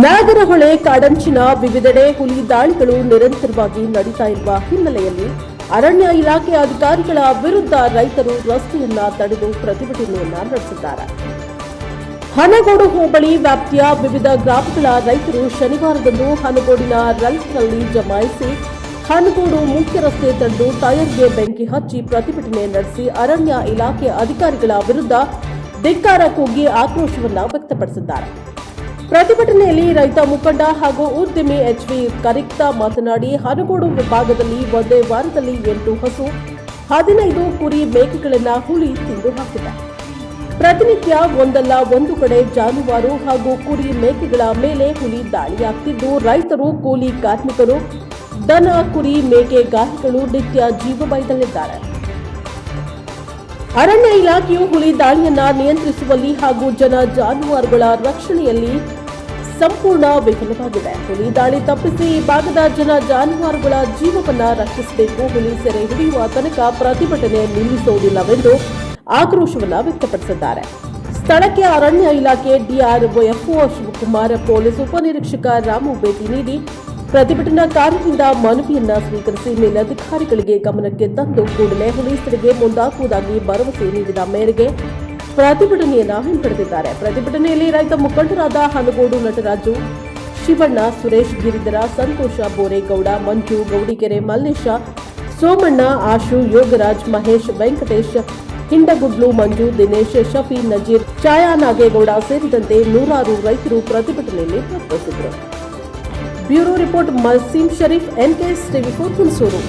ನಾಗರಹೊಳೆ ಕಾಡಂಚಿನ ವಿವಿಧೆಡೆ ಹುಲಿ ದಾಳಿಗಳು ನಿರಂತರವಾಗಿ ನಡೀತಾ ಇರುವ ಹಿನ್ನೆಲೆಯಲ್ಲಿ ಅರಣ್ಯ ಇಲಾಖೆ ಅಧಿಕಾರಿಗಳ ವಿರುದ್ಧ ರೈತರು ರಸ್ತೆಯನ್ನ ತಡೆದು ಪ್ರತಿಭಟನೆಯನ್ನ ನಡೆಸಿದ್ದಾರೆ. ಹನಗೋಡು ಹೋಬಳಿ ವ್ಯಾಪ್ತಿಯ ವಿವಿಧ ಗ್ರಾಮಗಳ ರೈತರು ಶನಿವಾರದಂದು ಹನಗೋಡಿನ ರಲ್ಸ್ನಲ್ಲಿ ಜಮಾಯಿಸಿ ಹನಗೋಡು ಮುಖ್ಯ ರಸ್ತೆ ತಡೆದು ಟೈರ್ಗೆ ಬೆಂಕಿ ಹಚ್ಚಿ ಪ್ರತಿಭಟನೆ ನಡೆಸಿ ಅರಣ್ಯ ಇಲಾಖೆ ಅಧಿಕಾರಿಗಳ ವಿರುದ್ಧ ಧಿಕ್ಕಾರ ಕೂಗಿ ಆಕ್ರೋಶವನ್ನು ವ್ಯಕ್ತಪಡಿಸಿದ್ದಾರೆ. ಪ್ರತಿಭಟನೆಯಲ್ಲಿ ರೈತ ಮುಖಂಡ ಹಾಗೂ ಉದ್ಯಮಿ ಎಚ್ವಿ ಕರಿಕ್ತ ಮಾತನಾಡಿ, ಹನಗೋಡು ವಿಭಾಗದಲ್ಲಿ ಒಂದೇ ವಾರದಲ್ಲಿ ಎಂಟು ಹಸು, ಹದಿನೈದು ಕುರಿ ಮೇಕೆಗಳನ್ನ ಹುಲಿ ತಿಂದು ಹಾಕಿದೆ. ಪ್ರತಿನಿತ್ಯ ಒಂದಲ್ಲ ಒಂದು ಕಡೆ ಜಾನುವಾರು ಹಾಗೂ ಕುರಿ ಮೇಕೆಗಳ ಮೇಲೆ ಹುಲಿ ದಾಳಿಯಾಗ್ತಿದ್ದು, ರೈತರು, ಕೂಲಿ ಕಾರ್ಮಿಕರು, ದನ, ಕುರಿ, ಮೇಕೆ ಗಾಹಿಗಳು ನಿತ್ಯ ಜೀವಬಯದಲ್ಲಿದ್ದಾರೆ ಅರಣ್ಯ ಇಲಾಖೆಯು ಹುಲಿ ದಾಳಿಯನ್ನ ನಿಯಂತ್ರಿಸುವಲ್ಲಿ ಹಾಗೂ ಜನ ಜಾನುವಾರುಗಳ ರಕ್ಷಣೆಯಲ್ಲಿ ಸಂಪೂರ್ಣ ವಿಫಲವಾಗಿದೆ. ಹುಲಿ ದಾಳಿ ತಪ್ಪಿಸಿ ಈ ಭಾಗದ ಜನ ಜಾನುವಾರುಗಳ ಜೀವವನ್ನ ರಕ್ಷಿಸಬೇಕು. ಹುಲಿ ಸೆರೆ ಹಿಡಿಯುವ ತನಕ ಪ್ರತಿಭಟನೆ ನಿಲ್ಲಿಸುವುದಿಲ್ಲವೆಂದು ಆಕ್ರೋಶವನ್ನ ವ್ಯಕ್ತಪಡಿಸಿದ್ದಾರೆ. ಸ್ಥಳಕ್ಕೆ ಅರಣ್ಯ ಇಲಾಖೆ ಡಿಆರ್ಒಎಫ್ಒ ಶಿವಕುಮಾರ್, ಪೊಲೀಸ್ ಉಪನಿರೀಕ್ಷಕ ರಾಮು ಭೇಟಿ ನೀಡಿ ಪ್ರತಿಭಟನಾಕಾರರಿಂದ ಮನವಿಯನ್ನ ಸ್ವೀಕರಿಸಿ ಮೇಲಧಿಕಾರಿಗಳಿಗೆ ಗಮನಕ್ಕೆ ತಂದು ಕೂಡಲೇ ಹುಲೀಸರಿಗೆ ಮುಂದಾಗುವುದಾಗಿ ಭರವಸೆ ನೀಡಿದ ಮೇರೆಗೆ ಪ್ರತಿಭಟನೆಯನ್ನ ಹಿಂಪಡೆದಿದ್ದಾರೆ ಪ್ರತಿಭಟನೆಯಲ್ಲಿ ರೈತ ಮುಖಂಡರಾದ ಹನಗೋಡು ನಟರಾಜು, ಶಿವಣ್ಣ, ಸುರೇಶ್ ಗಿರಿಧರ, ಸಂತೋಷ ಬೋರೇಗೌಡ, ಮಂಜು ಗೌಡಿಗೆರೆ, ಮಲ್ಲೇಶ ಸೋಮಣ್ಣ, ಆಶು, ಯೋಗರಾಜ್, ಮಹೇಶ್, ವೆಂಕಟೇಶ್, ಹಿಂಡಗುಡ್ಲು, ಮಂಜು, ದಿನೇಶ್, ಶಫಿ, ನಜೀರ್, ಛಾಯಾ ನಾಗೇಗೌಡ ಸೇರಿದಂತೆ ನೂರಾರು ರೈತರು ಪ್ರತಿಭಟನೆಯಲ್ಲಿ ಭಾಗವಹಿಸಿದರು bureau report Maseem Sharif, NKS TV four Hunasuru